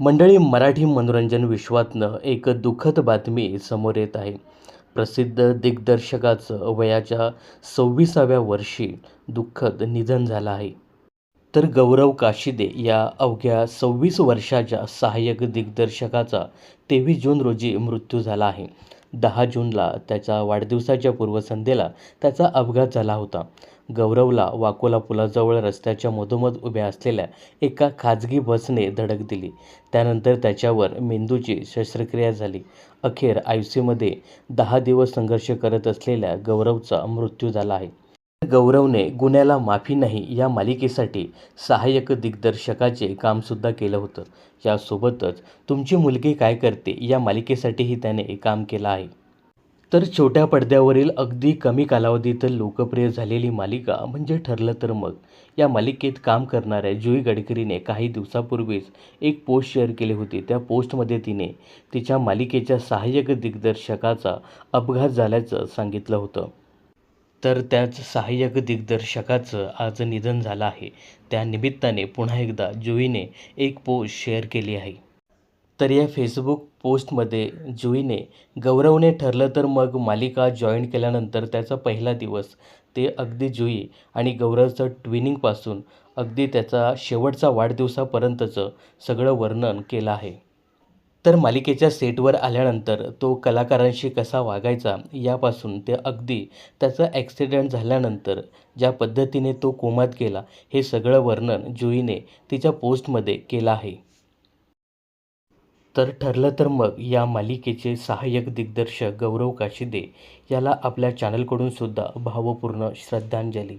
मंडळी मराठी मनोरंजन विश्वातनं एक दुःखद बातमी समोर येत आहे. प्रसिद्ध दिग्दर्शकाचं वयाच्या सव्वीसाव्या वर्षी दुःखद निधन झालं आहे. तर गौरव काशिदे या अवघ्या सव्वीस वर्षाच्या सहाय्यक दिग्दर्शकाचा तेवीस जून रोजी मृत्यू झाला आहे. दहा जूनला त्याच्या वाढदिवसाच्या पूर्वसंध्येला त्याचा अपघात झाला होता. गौरवला वाकोला पुलाजवळ रस्त्याच्या मधोमध उभ्या असलेल्या एका खाजगी बसने धडक दिली. त्यानंतर त्याच्यावर मेंदूची शस्त्रक्रिया झाली. अखेर आय सीमध्ये दहा दिवस संघर्ष करत असलेल्या गौरवचा मृत्यू झाला आहे. गौरवने गुन्ह्याला माफी नाही या मालिकेसाठी सहाय्यक दिग्दर्शकाचे कामसुद्धा केलं होतं. यासोबतच तुमची मुलगी काय करते या मालिकेसाठीही त्याने काम केलं आहे. तर छोट्या पडद्यावरील अगदी कमी कालावधीत लोकप्रिय झालेली मालिका म्हणजे ठरलं तर मग. या मालिकेत काम करणाऱ्या जुई गडकरीने काही दिवसापूर्वीच एक पोस्ट शेअर केली होती. त्या पोस्टमध्ये तिने तिच्या मालिकेच्या सहाय्यक दिग्दर्शकाचा अपघात झाल्याचं सांगितलं होतं. तर त्याच सहाय्यक दिग्दर्शकाचं आज निधन झालं आहे. त्या निमित्ताने पुन्हा एकदा जुईने एक पोस्ट शेअर केली आहे. तर या फेसबुक पोस्टमध्ये जुईने गौरवने ठरलं तर मग मालिका जॉईन केल्यानंतर त्याचा पहिला दिवस. ते अगदी जुई आणि गौरवचं ट्विनिंगपासून अगदी त्याचा शेवटचा वाढदिवसापर्यंतचं सगळं वर्णन केलं आहे. तर मालिकेच्या सेटवर आल्यानंतर तो कलाकारांशी कसा वागायचा यापासून ते अगदी त्याचा ॲक्सिडेंट झाल्यानंतर ज्या पद्धतीने तो कोमात गेला हे सगळं वर्णन जुईने तिच्या पोस्टमध्ये केलं आहे. तर ठरलं तर मग या मालिकेचे सहाय्यक दिग्दर्शक गौरव काशिदे याला आपल्या चॅनलकडूनसुद्धा भावपूर्ण श्रद्धांजली.